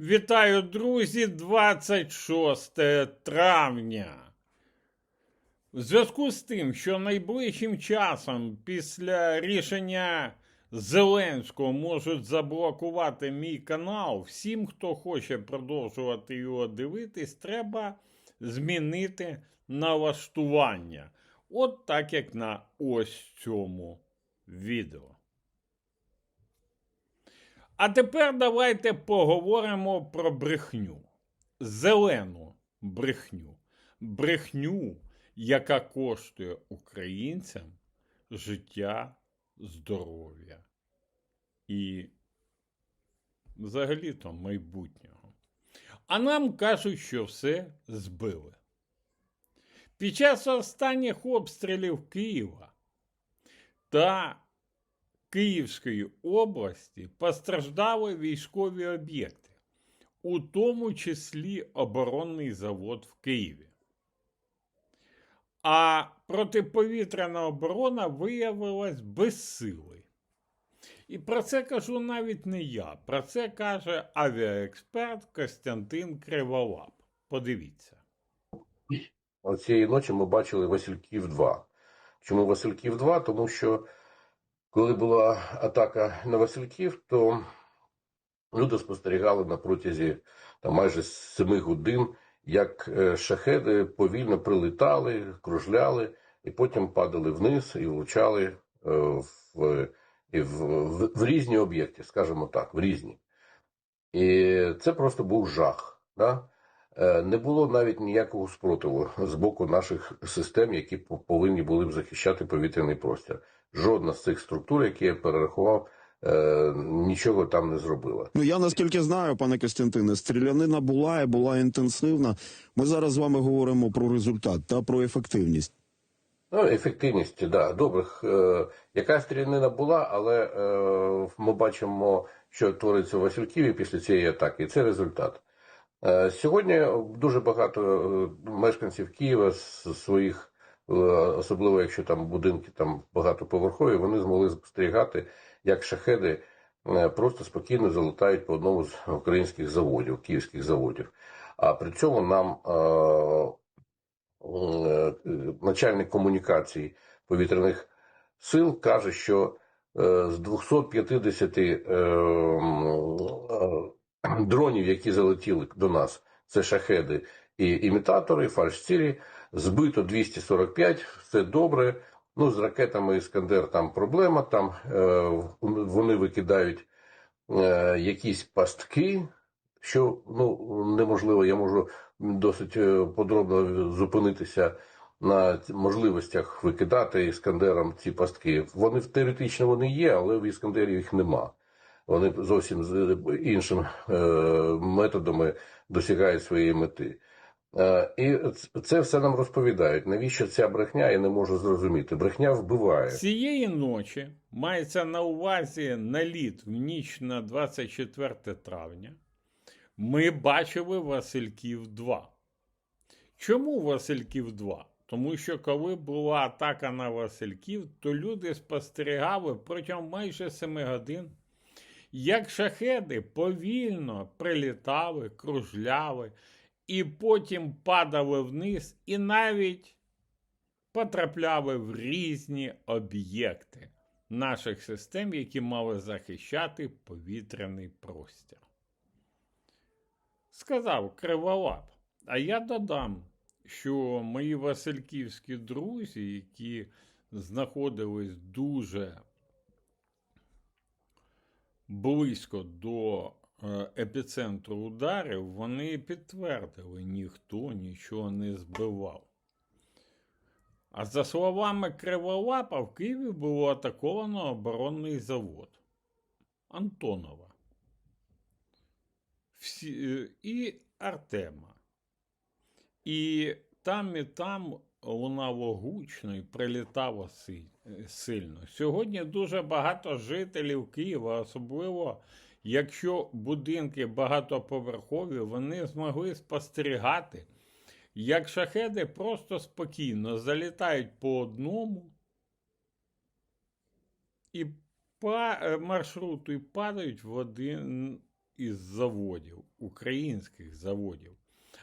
Вітаю, друзі, 26 травня. В зв'язку з тим, що найближчим часом після рішення Зеленського можуть заблокувати мій канал, всім, хто хоче продовжувати його дивитись, треба змінити налаштування. От так як на ось цьому відео. А тепер давайте поговоримо про брехню. Зелену брехню. Брехню, яка коштує українцям життя, здоров'я і взагалі-то майбутнього. А нам кажуть, що все збили. Під час останніх обстрілів Києва та Київської області постраждали військові об'єкти, у тому числі оборонний завод в Києві. А протиповітряна оборона виявилась безсилою. І про це кажу навіть не я. Про це каже авіаексперт Костянтин Криволап. Подивіться. Цієї ночі ми бачили Васильків 2. Чому Васильків 2? Тому що коли була атака на Васильків, то люди спостерігали на протязі там, майже 7 годин, як е, шахеди повільно прилітали, кружляли і потім падали вниз і влучали е, в, і в, в, в різні об'єкти, скажімо так, в різні. І це просто був жах. Да? Е, Не було навіть ніякого спротиву з боку наших систем, які по- повинні були б захищати повітряний простір. Жодна з цих структур, які я перерахував, е, нічого там не зробила. Ну я наскільки знаю, пане Костянтине, стрілянина була і була інтенсивна. Ми зараз з вами говоримо про результат та про ефективність. Ну, ефективність, да, добрих. Е, яка стрілянина була, але е, ми бачимо, що твориться у Васильківі після цієї атаки, і це результат. Е, сьогодні дуже багато е, мешканців Києва з своїх, е, особливо якщо там будинки там багатоповерхові, вони змогли спостерігати, як шахеди просто спокійно залетають по одному з українських заводів, київських заводів. А при цьому нам начальник комунікацій повітряних сил каже, що з 250 е, м, е, дронів, які залетіли до нас, це шахеди і імітатори, фальшцілі, збито 245, все добре. Ну, з ракетами Іскандер там проблема, там е, вони викидають е, якісь пастки, що ну неможливо, я можу досить е, подробно зупинитися на можливостях викидати іскандерам ці пастки. Вони теоретично вони є, але в іскандері їх нема. Вони зовсім з іншим е, методами досягають своєї мети. Е, і це все нам розповідають. Навіщо ця брехня? Я не можу зрозуміти. Брехня вбиває. Цієї ночі мається на увазі наліт в ніч на 24 травня. Ми бачили Васильків 2. Чому Васильків 2? Тому що коли була атака на Васильків, то люди спостерігали протягом майже 7 годин, як шахеди повільно прилітали, кружляли, і потім падали вниз, і навіть потрапляли в різні об'єкти наших систем, які мали захищати повітряний простір. Сказав Криволап. А я додам, що мої васильківські друзі, які знаходились дуже близько до е, епіцентру ударів, вони підтвердили, ніхто нічого не збивав. А за словами Криволапа, в Києві було атаковано оборонний завод Антонова Всі, е, і Артема. І там і там лунало гучно і прилітало сильно. Сьогодні дуже багато жителів Києва, особливо якщо будинки багатоповерхові, вони змогли спостерігати, як шахеди просто спокійно залітають по одному і по е, маршруту і падають в один із заводів, українських заводів.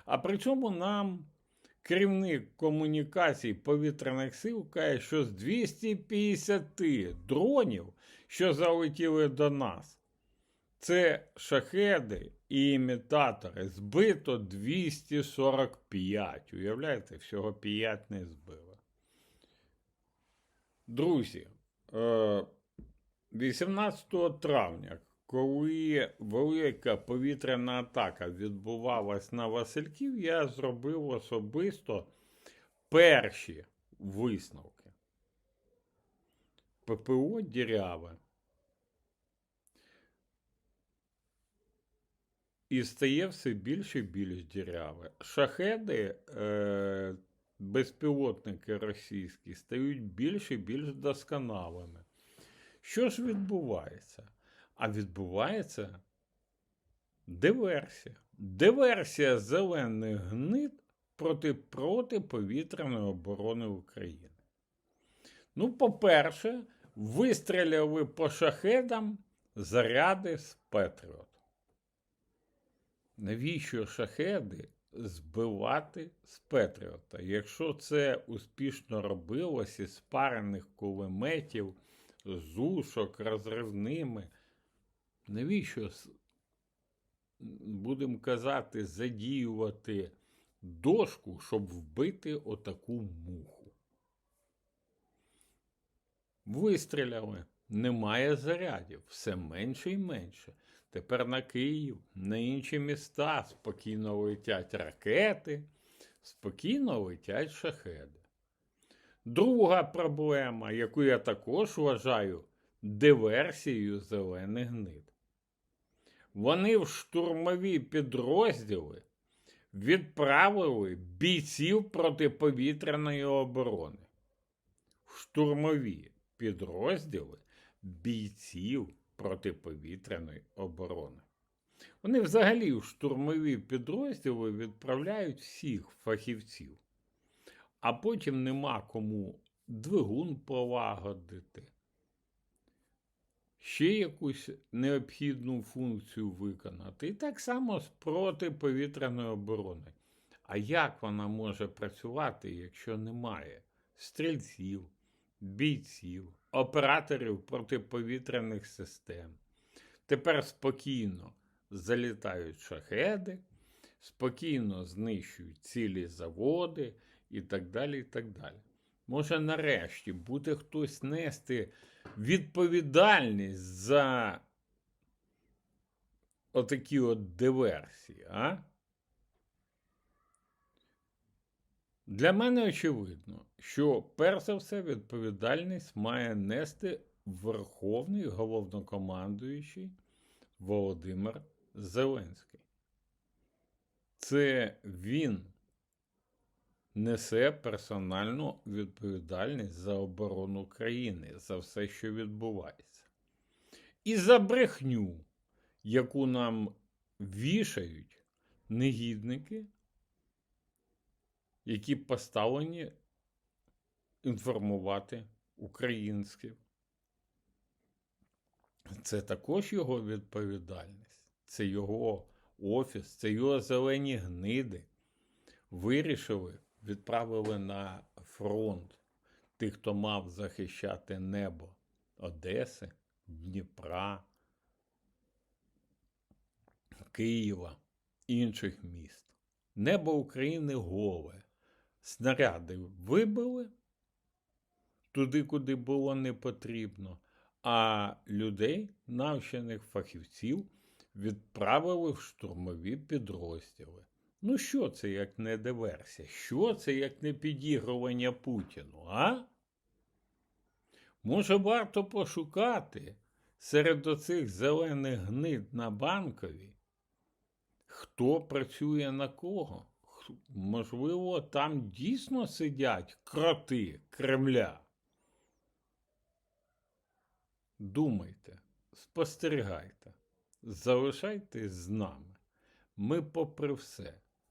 А при цьому нам керівник комунікацій повітряних сил каже, що з 250 дронів, що залетіли до нас, це шахеди і імітатори. Збито 245. Уявляєте, всього 5 не збили. Друзі, е, 18 травня, коли велика повітряна атака відбувалась на Васильків, я зробив особисто перші висновки. ППО діряве. І стає все більше і більш діряве. Шахеди, е, безпілотники російські, стають більш і більш досконалими. Що ж відбувається? А відбувається диверсія. Диверсія зелених гнид проти протиповітряної оборони України. Ну, по-перше, вистріляли по шахедам заряди з Петріот. Навіщо шахеди збивати з Петріота? Якщо це успішно робилось із спарених кулеметів, з ушок розривними, навіщо, будемо казати, задіювати дошку, щоб вбити отаку муху? Вистріляли, немає зарядів, все менше і менше. Тепер на Київ, на інші міста спокійно летять ракети, спокійно летять шахеди. Друга проблема, яку я також вважаю диверсією зелених гнид. Вони в штурмові підрозділи відправили бійців протиповітряної оборони. Штурмові підрозділи бійців протиповітряної оборони. Вони взагалі в штурмові підрозділи відправляють всіх фахівців, а потім нема кому двигун полагодити, ще якусь необхідну функцію виконати. І так само з протиповітряної оборони. А як вона може працювати, якщо немає стрільців, бійців, операторів протиповітряних систем? Тепер спокійно залітають шахеди, спокійно знищують цілі заводи і так далі. і так далі. Може, нарешті буде хтось нести відповідальність за отакі от диверсії, а? Для мене очевидно, що перш за все відповідальність має нести Верховний головнокомандуючий Володимир Зеленський. Це він несе персональну відповідальність за оборону країни, за все, що відбувається. І за брехню, яку нам вішають негідники, які поставлені інформувати українських. Це також його відповідальність, це його офіс, це його зелені гниди. Вирішили, відправили на фронт тих, хто мав захищати небо Одеси, Дніпра, Києва, інших міст. Небо України голе. Снаряди вибили туди, куди було не потрібно, а людей, навчених фахівців, відправили в штурмові підрозділи. Ну, що це як не диверсія? Що це як не підігрування Путіну, а? Може, варто пошукати серед оцих зелених гнид на банковій, хто працює на кого? Можливо, там дійсно сидять кроти Кремля. Думайте, спостерігайте, залишайтесь з нами. Ми, попри все,